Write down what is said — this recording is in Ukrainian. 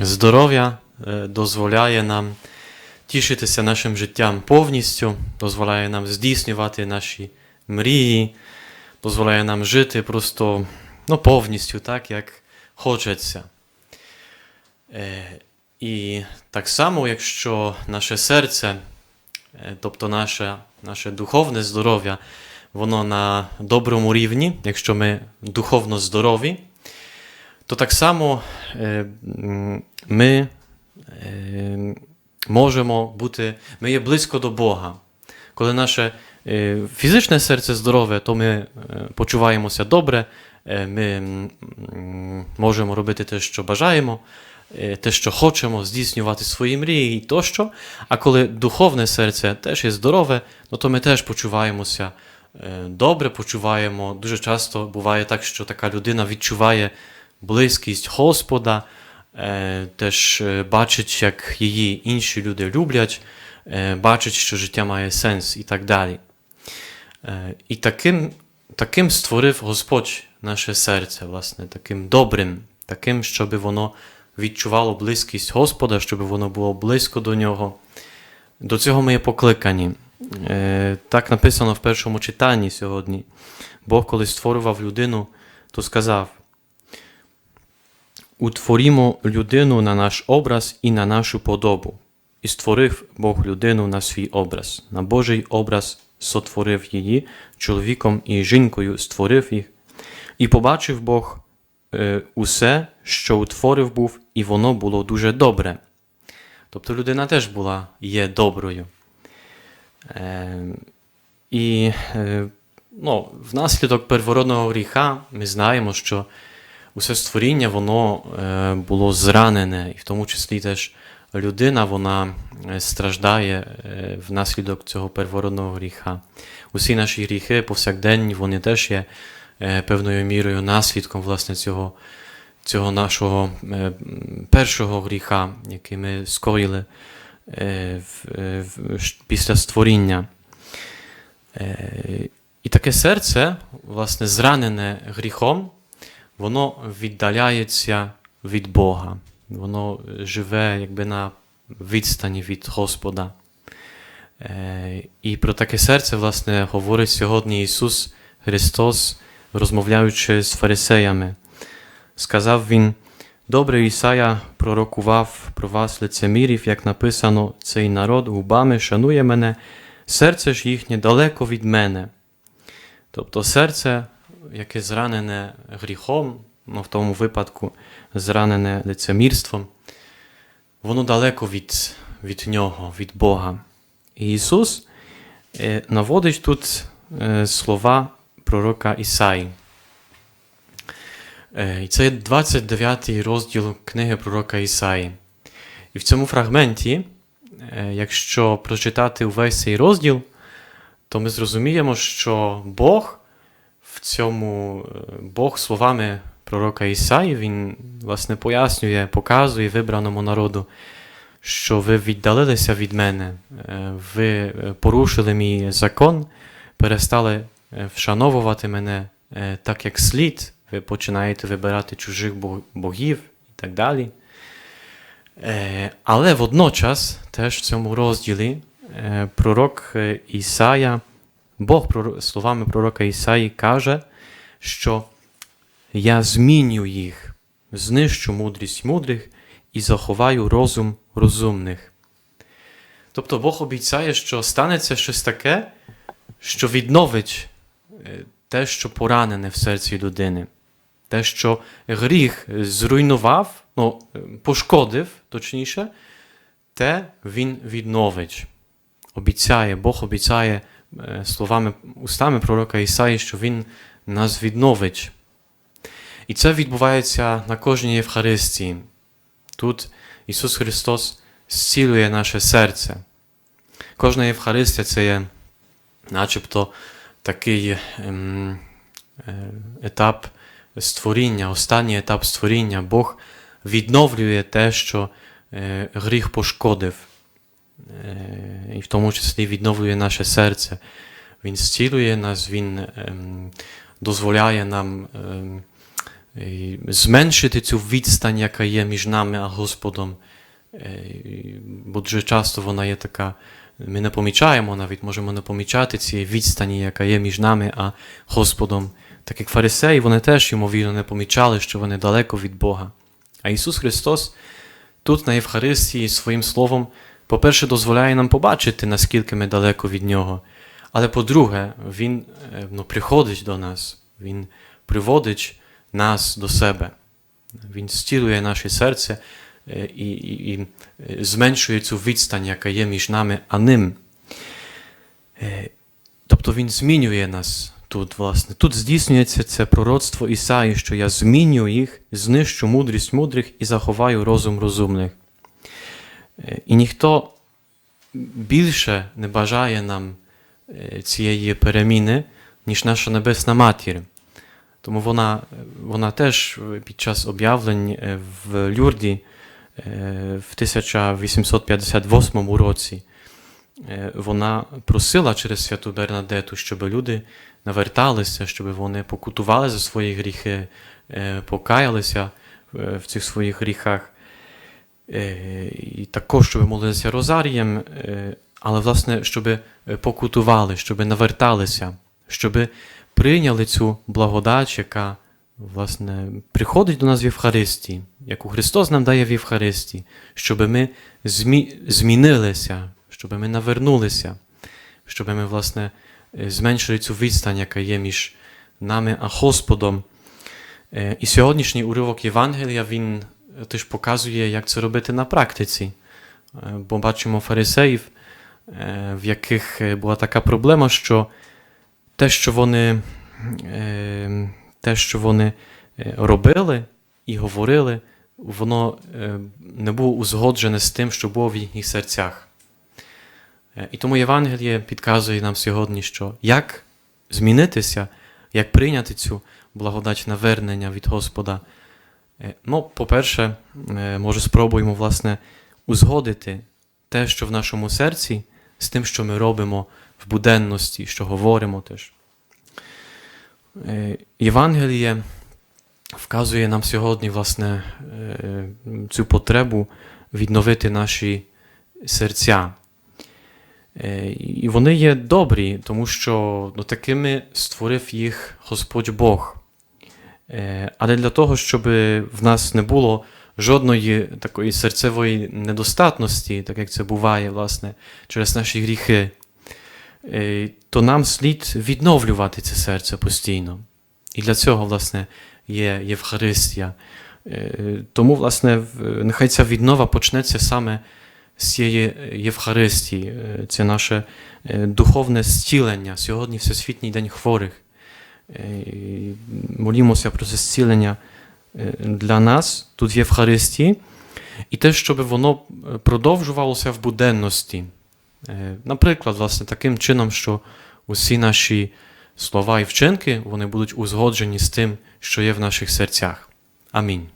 здоров'я е, дозволяє нам тішитися нашим життям повністю, дозволяє нам здійснювати наші мрії, дозволяє нам жити просто ну, повністю так, як хочеться. Е, І так само, якщо наше серце, е, тобто наше, наше духовне здоров'я, воно на доброму рівні, якщо ми духовно здорові, то так само е, ми е, можемо бути, ми є близько до Бога. Коли наше е, фізичне серце здорове, то ми почуваємося добре, ми можемо робити те, що бажаємо, те, що хочемо, здійснювати свої мрії і тощо. А коли духовне серце теж є здорове, ну, то ми теж почуваємося добре, почуваємо. Дуже часто буває так, що така людина відчуває близькість Господа, е, теж е, бачить, як її інші люди люблять, е, бачить, що життя має сенс і так далі. І таким, таким створив Господь наше серце, власне, таким добрим, таким, щоб воно відчувало близькість Господа, щоб воно було близько до нього. До цього ми є покликані. Так написано в першому читанні сьогодні. Бог, коли створював людину, то сказав: Утворімо людину на наш образ і на нашу подобу. І створив Бог людину на свій образ, на Божий образ сотворив її, чоловіком і жінкою створив їх, і побачив Бог е, усе, що утворив був, і воно було дуже добре. Тобто людина теж була є доброю. Е, і е, ну, внаслідок первородного гріха ми знаємо, що усе створіння воно е, було зранене, і в тому числі теж людина вона е, страждає е, внаслідок цього первородного гріха. Усі наші гріхи повсякденні, вони теж є певною мірою наслідком власне цього, цього нашого першого гріха, який ми скоїли після створіння. І таке серце, власне, зранене гріхом, воно віддаляється від Бога. Воно живе якби на відстані від Господа. Е, І про таке серце, власне, говорить сьогодні Ісус Христос, розмовляючи з фарисеями. Сказав Він: Добре Ісая пророкував про вас лицемірів, як написано, цей народ губами шанує мене, серце ж їхнє далеко від мене. Тобто серце, яке зранене гріхом, ну, в тому випадку зранене лицемірством, воно далеко від, від нього, від Бога. І Ісус е, наводить тут е, слова пророка Ісаї. Е, І це є 29 розділ книги пророка Ісаї. І в цьому фрагменті, якщо прочитати увесь цей розділ, то ми зрозуміємо, що Бог цьому е, Бог словами пророка Ісаї, він власне пояснює, показує вибраному народу, що ви віддалилися від мене, е, ви е, порушили мій закон, перестали вшановувати мене так, як слід, ви починаєте вибирати чужих богів і так далі. Але водночас, теж в цьому розділі, пророк Ісая, Бог словами пророка Ісаї каже, що я зміню їх, знищу мудрість мудрих і заховаю розум розумних. Тобто Бог обіцяє, що станеться щось таке, що відновить е, те, що поранене в серці людини, те, що гріх зруйнував, ну, е, пошкодив, точніше, те він відновить. Обіцяє, Бог обіцяє словами, устами пророка Ісаї, що Він нас відновить. І це відбувається на кожній Євхаристії. Тут Ісус Христос зцілює наше серце. Кожна Євхаристія це є начебто такий ем, е, етап створіння, останній етап створіння. Бог відновлює те, що е, гріх пошкодив, е, і в тому числі відновлює наше серце. Він зцілює нас, Він ем, дозволяє нам ем, зменшити цю відстань, яка є між нами а Господом. Е, Бо дуже часто вона є така, ми не помічаємо, навіть можемо не помічати цієї відстані, яка є між нами а Господом. Так як фарисеї, вони теж, ймовірно, не помічали, що вони далеко від Бога. А Ісус Христос тут на Євхаристії своїм словом, по-перше, дозволяє нам побачити, наскільки ми далеко від Нього. Але по-друге, Він е, ну, приходить до нас, Він приводить нас до себе. Він стілює наше серце е, і, і, і е, зменшує цю відстань, яка є між нами а ним. Тобто Він змінює нас тут, власне. Тут здійснюється це пророцтво Ісаї, що я зміню їх, знищу мудрість мудрих і заховаю розум розумних. І ніхто більше не бажає нам е, цієї переміни, ніж наша Небесна Матір. Тому вона, вона теж під час об'явлень е, в Люрді е, в 1858 році вона просила через святу Бернадету, щоб люди наверталися, щоб вони покутували за свої гріхи, покаялися в цих своїх гріхах. Е, І також, щоб молилися розарієм, е, але, власне, щоб покутували, щоб наверталися, щоб прийняли цю благодать, яка власне, приходить до нас в Євхаристії, яку Христос нам дає в Євхаристії, щоб ми змі... змінилися, щоб ми навернулися, щоб ми, власне, е, зменшили цю відстань, яка є між нами а Господом. Е, І сьогоднішній уривок Євангелія він е, теж показує, як це робити на практиці. Е, Бо бачимо фарисеїв, е, в яких е, була така проблема, що те, що вони, те, що вони робили і говорили, воно не було узгоджене з тим, що було в їхніх серцях. І тому Євангеліє підказує нам сьогодні, що як змінитися, як прийняти цю благодать навернення від Господа. Е, Ну, по-перше, е, може, спробуємо, власне, узгодити те, що в нашому серці, з тим, що ми робимо в буденності, що говоримо теж. Е, Євангеліє вказує нам сьогодні, власне, цю потребу відновити наші серця. І вони є добрі, тому що ну, такими створив їх Господь Бог. Але для того, щоб в нас не було жодної такої серцевої недостатності, так як це буває, власне, через наші гріхи, е, то нам слід відновлювати це серце постійно. І для цього, власне, є Євхаристія. Е, Тому, власне, нехай ця віднова почнеться саме з цієї Євхаристії. Е, Це наше духовне зцілення. Сьогодні Всесвітній день хворих. Е, Молімося про це зцілення е, для нас тут в Євхаристії, і те, щоб воно е, продовжувалося в буденності. Наприклад, власне, таким чином, що усі наші слова і вчинки вони будуть узгоджені з тим, що є в наших серцях. Амінь.